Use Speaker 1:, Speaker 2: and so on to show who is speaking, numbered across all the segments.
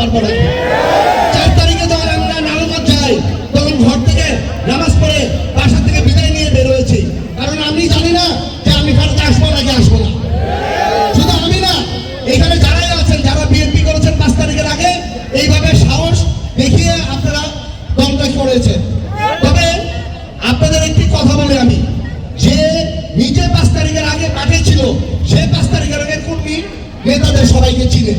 Speaker 1: পারব না চার তারিখে যখন আমরা নামাজ যাই, তখন ঘর থেকে নামাজ পড়ে বাসা থেকে বিদায় নিয়ে বের হয়েছি। কারণ আমি জানি না যে আমি ভারতে আসব নাকি আসব না। শুধু আমি না, এখানে যারাই আছেন, যারা বিএনপি করেছেন পাঁচ তারিখের আগে, এইভাবে সাহস দেখিয়ে আপনারা দলটা করেছেন। তবে আপনাদের একটি কথা বলি আমি। যে নিজে পাঁচ তারিখের আগে পাঠিয়েছিল, সে পাঁচ তারিখের আগে কর্মী নেতাদের সবাইকে চিনে।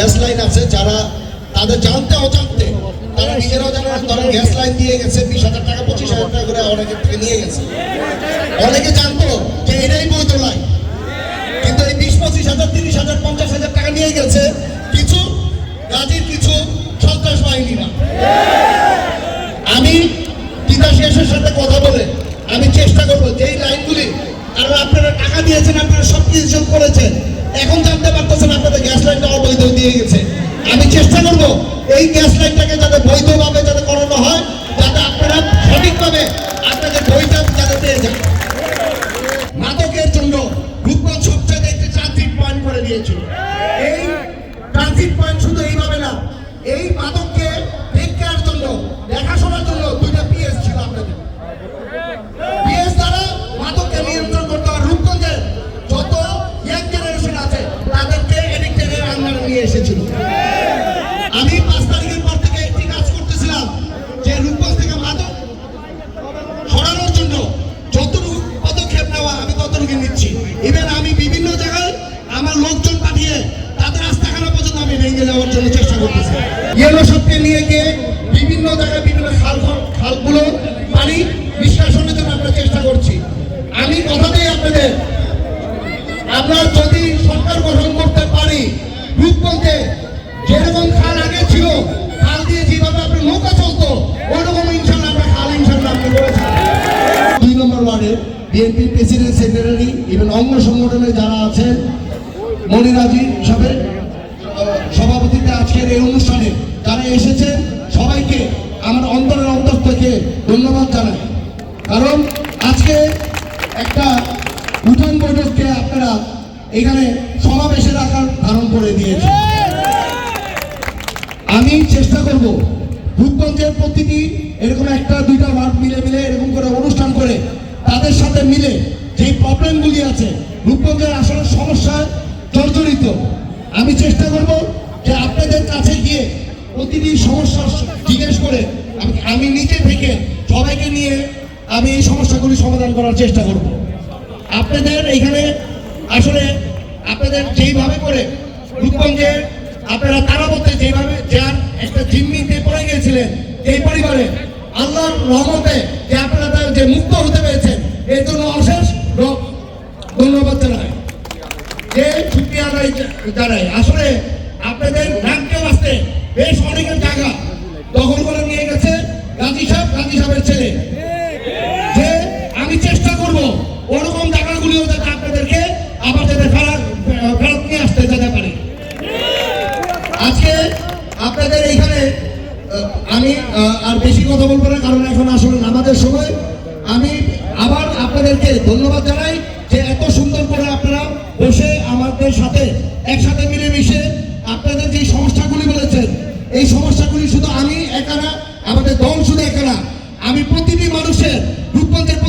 Speaker 1: গ্যাস লাইন আছে, যারা তাদের জানতে অজান্তে তারা নিজেরাও তারা গ্যাস লাইন দিয়ে গেছে, বিশ হাজার টাকা, পঁচিশ হাজার টাকা করে অনেকের থেকে নিয়ে গেছে। অনেকে জানতো যে এটাই বৈধ লাইন। কিন্তু এই বিশ, পঁচিশ হাজার, তিরিশ হাজার, পঞ্চাশ হাজার টাকা নিয়ে গেছে এই গ্যাস লাইনটাকে যাতে বৈধভাবে যাতে করানো হয়, যাতে আপনারা সঠিকভাবে আপনাদের বইটা যাতে পেয়ে যান। মাদকের জন্য রূপগঞ্জ সবচেয়ে একটি ট্রানজিট পয়েন্ট করে দিয়েছে এই ট্রানজিট পয়েন্ট শুধু এইভাবে না, এই মাদককে চেষ্টা করছি। আমি কথা আপনাদের। আমরা যদি যেরকম খাল আগে ছিল, খাল দিয়ে যেভাবে আপনার নৌকা চলতো ওইরকম ইনশাল্লাহ আমরা খাল ইনশাল্লাহ আপনি দুই নম্বর ওয়ার্ডের বিএনপি প্রেসিডেন্ট, সেক্রেটারি ইভেন অঙ্গ সংগঠনে যারা আছেন মনিরাজি হিসাবে সভাপতিতে আজকের এই অনুষ্ঠানে যারা এসেছেন সবাইকে আমার অন্তরের অন্তর থেকে ধন্যবাদ জানাই। কারণ আজকে একটা উঠান বৈঠককে আপনারা এখানে সমাবেশের আকার ধারণ করে দিয়েছেন। আমি চেষ্টা করব রূপগঞ্জের প্রতিটি এরকম একটা দুইটা ওয়ার্ড মিলে মিলে এরকম করে অনুষ্ঠান করে তাদের সাথে মিলে যেই প্রবলেমগুলি আছে রূপগঞ্জের আসলে সমস্যা জর্জরিত। আমি চেষ্টা করব যে আপনাদের কাছে গিয়ে প্রতিটি সমস্যা জিজ্ঞেস করে, আমি- নিজে থেকে সবাইকে নিয়ে আমি এই সমস্যাগুলি সমাধান করার চেষ্টা করব। আপনাদের এখানে আসলে আপনাদের যেইভাবে করে রূপগঞ্জের আপনারা তারাবতে যেভাবে যার একটা জিম্মিতে পড়ে গিয়েছিলেন এই পরিবারে। আল্লাহর রহমতে যে আপনারা তার যে মুক্ত হতে পেরেছেন, এর জন্য অশেষ ধন্যবাদ জানাই। যে ছুটি আদায় জানাই। আসলে আপনাদের নামকে বাঁচতে বেশ অনেকের জায়গা দখল করে নিয়ে গেছে গাজী সাহেব গাজী সাহেবের ছেলে। যে আমি চেষ্টা করব ওরকম জায়গাগুলিও যাতে আপনাদেরকে আবার যাতে ফেরত ফেরত নিয়ে আসতে যেতে পারি। আজকে আপনাদের এইখানে আমি আর বেশি কথা বলব না, কারণ এখন আসলে নামাজের সময়। আমি আবার আপনাদেরকে ধন্যবাদ জানাই যে এত সুন্দর করে আপনারা বসে আমাদের সাথে একসাথে মিলেমিশে এই সমস্যাগুলি শুধু আমি একা না, আমাদের দল শুধু একা না, আমি প্রতিটি মানুষের রূপগঞ্জের